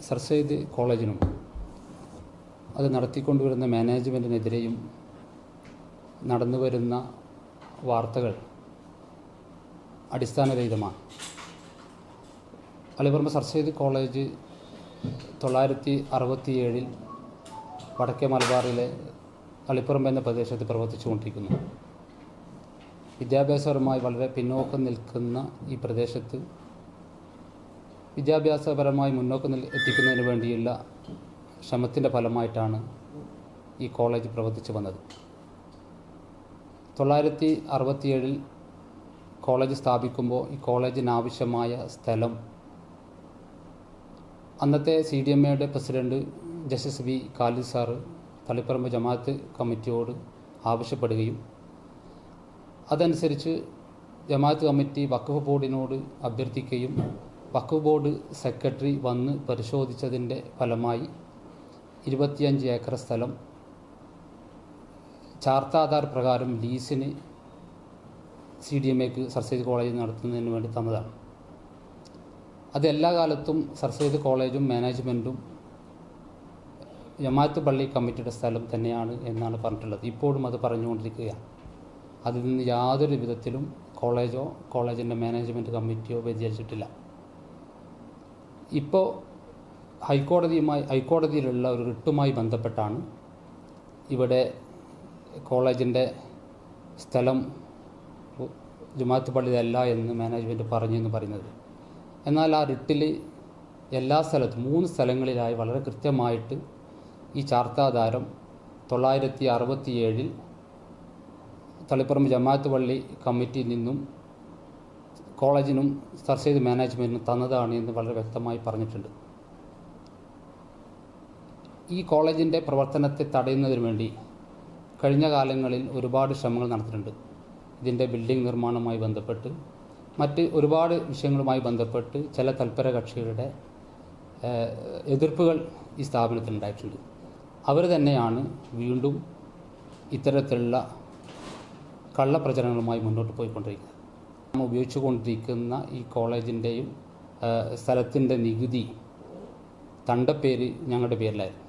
Sir Syed കോളേജിനും അത് നടത്തിക്കൊണ്ടുവരുന്ന മാനേജ്മെന്റിനെതിരെയും നടന്നു വരുന്ന വാർത്തകൾ അടിസ്ഥാനരഹിതമാണ്. അളിപ്പറമ്പ് സർ സെയ്ദ് കോളേജ് തൊള്ളായിരത്തി അറുപത്തിയേഴിൽ വടക്കേ മലബാറിലെ അളിപ്പുറം എന്ന പ്രദേശത്ത് പ്രവർത്തിച്ചുകൊണ്ടിരിക്കുന്നു. വിദ്യാഭ്യാസപരമായി വളരെ പിന്നോക്കം നിൽക്കുന്ന ഈ പ്രദേശത്ത് വിദ്യാഭ്യാസപരമായി മുന്നോക്കം എത്തിക്കുന്നതിന് വേണ്ടിയുള്ള ശ്രമത്തിന്റെ ഫലമായിട്ടാണ് ഈ കോളേജ് പ്രവർത്തിച്ചു വന്നത്. തൊള്ളായിരത്തി അറുപത്തിയേഴിൽ കോളേജ് സ്ഥാപിക്കുമ്പോൾ ഈ കോളേജിനാവശ്യമായ സ്ഥലം അന്നത്തെ സി ഡി എം എയുടെ പ്രസിഡന്റ് ജസ്റ്റിസ് വി കാലി സാറ് തളിപ്പറമ്പ് ജമാഅത്ത് കമ്മിറ്റിയോട് ആവശ്യപ്പെടുകയും അതനുസരിച്ച് ജമാഅത്ത് കമ്മിറ്റി വഖഫ് ബോർഡിനോട് അഭ്യർത്ഥിക്കുകയും വഖഫ് ബോർഡ് സെക്രട്ടറി വന്ന് പരിശോധിച്ചതിന്റെ ഫലമായി ഇരുപത്തിയഞ്ച് ഏക്കർ സ്ഥലം ചാർത്താധാർ പ്രകാരം ലീസിന് സി ഡി എം എക്ക് കോളേജ് നടത്തുന്നതിന് വേണ്ടി തന്നതാണ്. അത് എല്ലാ കാലത്തും സർ സെയ്ദ് കോളേജും മാനേജ്മെന്റും ജമാഅത്ത് പള്ളി കമ്മിറ്റിയുടെ സ്ഥലം തന്നെയാണ് എന്നാണ് പറഞ്ഞിട്ടുള്ളത്. ഇപ്പോഴും അത് പറഞ്ഞുകൊണ്ടിരിക്കുകയാണ്. അതിൽ നിന്ന് യാതൊരു വിധത്തിലും കോളേജോ കോളേജിന്റെ മാനേജ്മെന്റ് കമ്മിറ്റിയോ വ്യതിചരിച്ചിട്ടില്ല ഇപ്പോൾ ഹൈക്കോടതിയുമായി ഹൈക്കോടതിയിലുള്ള ഒരു റിട്ടുമായി ബന്ധപ്പെട്ടാണ് ഇവിടെ കോളേജിന്റെ സ്ഥലം ജുമാത്ത് പള്ളിയല്ല എന്ന് മാനേജ്മെന്റ് പറഞ്ഞു എന്ന് പറയുന്നത്. എന്നാൽ ആ റിട്ടിൽ എല്ലാ സ്ഥലത്തും മൂന്ന് സ്ഥലങ്ങളിലായി വളരെ കൃത്യമായിട്ട് ഈ ചാർത്താധാരം തൊള്ളായിരത്തി അറുപത്തിയേഴിൽ തളിപ്പറമ്പ് ജമാഅത്ത് പള്ളി കമ്മിറ്റിയിൽ നിന്നും കോളേജിനും സർ സെയ്ദ് മാനേജ്മെന്റിനും തന്നതാണ് എന്ന് വളരെ വ്യക്തമായി പറഞ്ഞിട്ടുണ്ട്. ഈ കോളേജിന്റെ പ്രവർത്തനത്തെ തടയുന്നതിന് വേണ്ടി കഴിഞ്ഞ കാലങ്ങളിൽ ഒരുപാട് ശ്രമങ്ങൾ നടത്തിയിട്ടുണ്ട് ഇതിന്റെ ബിൽഡിംഗ് നിർമ്മാണവുമായി ബന്ധപ്പെട്ട് മറ്റ് ഒരുപാട് വിഷയങ്ങളുമായി ബന്ധപ്പെട്ട് ചില തൽപര കക്ഷികളുടെ എതിർപ്പുകൾ ഈ സ്ഥാപനത്തിനുണ്ടായിട്ടുണ്ട് അവർ തന്നെയാണ് വീണ്ടും ഇത്തരത്തിലുള്ള കള്ളപ്രചരണങ്ങളുമായി മുന്നോട്ട് പോയിക്കൊണ്ടിരിക്കുന്നത്. ഉപയോഗിച്ചുകൊണ്ടിരിക്കുന്ന ഈ കോളേജിന്റെയും സ്ഥലത്തിന്റെ നികുതി തണ്ടപ്പേര് ഞങ്ങളുടെ പേരിലായിരുന്നു.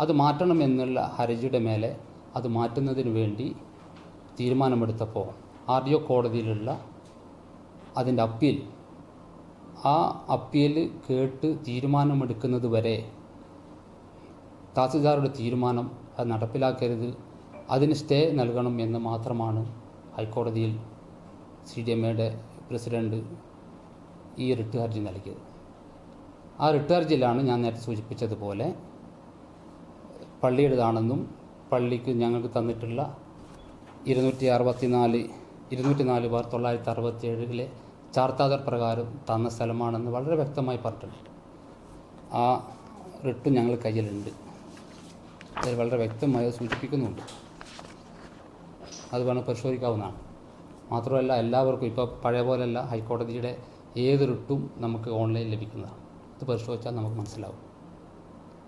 അത് മാറ്റണമെന്നുള്ള ഹർജിയുടെ മേലെ അത് മാറ്റുന്നതിന് വേണ്ടി തീരുമാനമെടുത്തപ്പോൾ ആർ ഡി ഒ കോടതിയിലുള്ള അതിന്റെ അപ്പീൽ ആ അപ്പീൽ കേട്ട് തീരുമാനമെടുക്കുന്നത് വരെ തഹസിൽദാരുടെ തീരുമാനം അത് നടപ്പിലാക്കരുത് അതിന് സ്റ്റേ നൽകണം എന്ന് മാത്രമാണ് ഹൈക്കോടതിയിൽ സി ഡി എം എയുടെ പ്രസിഡന്റ് ഈ റിട്ട് ഹർജി നൽകിയത്. ആ റിട്ട് ഹർജിയിലാണ് ഞാൻ നേരത്തെ സൂചിപ്പിച്ചതുപോലെ പള്ളിയുടേതാണെന്നും പള്ളിക്ക് ഞങ്ങൾക്ക് തന്നിട്ടുള്ള ഇരുന്നൂറ്റി അറുപത്തി നാല് ഇരുന്നൂറ്റി നാല് ബാർ തൊള്ളായിരത്തി അറുപത്തി ഏഴിലെ ചാർത്താദർ പ്രകാരം തന്ന സ്ഥലമാണെന്ന് വളരെ വ്യക്തമായി പറഞ്ഞിട്ടുണ്ട്. ആ റിട്ടും ഞങ്ങൾ കയ്യിലുണ്ട്. അതിൽ വളരെ വ്യക്തമായി സൂചിപ്പിക്കുന്നുണ്ട്. അത് വേണം പരിശോധിക്കാവുന്നതാണ്. മാത്രമല്ല എല്ലാവർക്കും ഇപ്പോൾ പഴയ പോലെയല്ല ഹൈക്കോടതിയുടെ ഏത് റിട്ടും നമുക്ക് ഓൺലൈൻ ലഭിക്കുന്നതാണ്. ഇത് പരിശോധിച്ചാൽ നമുക്ക് മനസ്സിലാവും.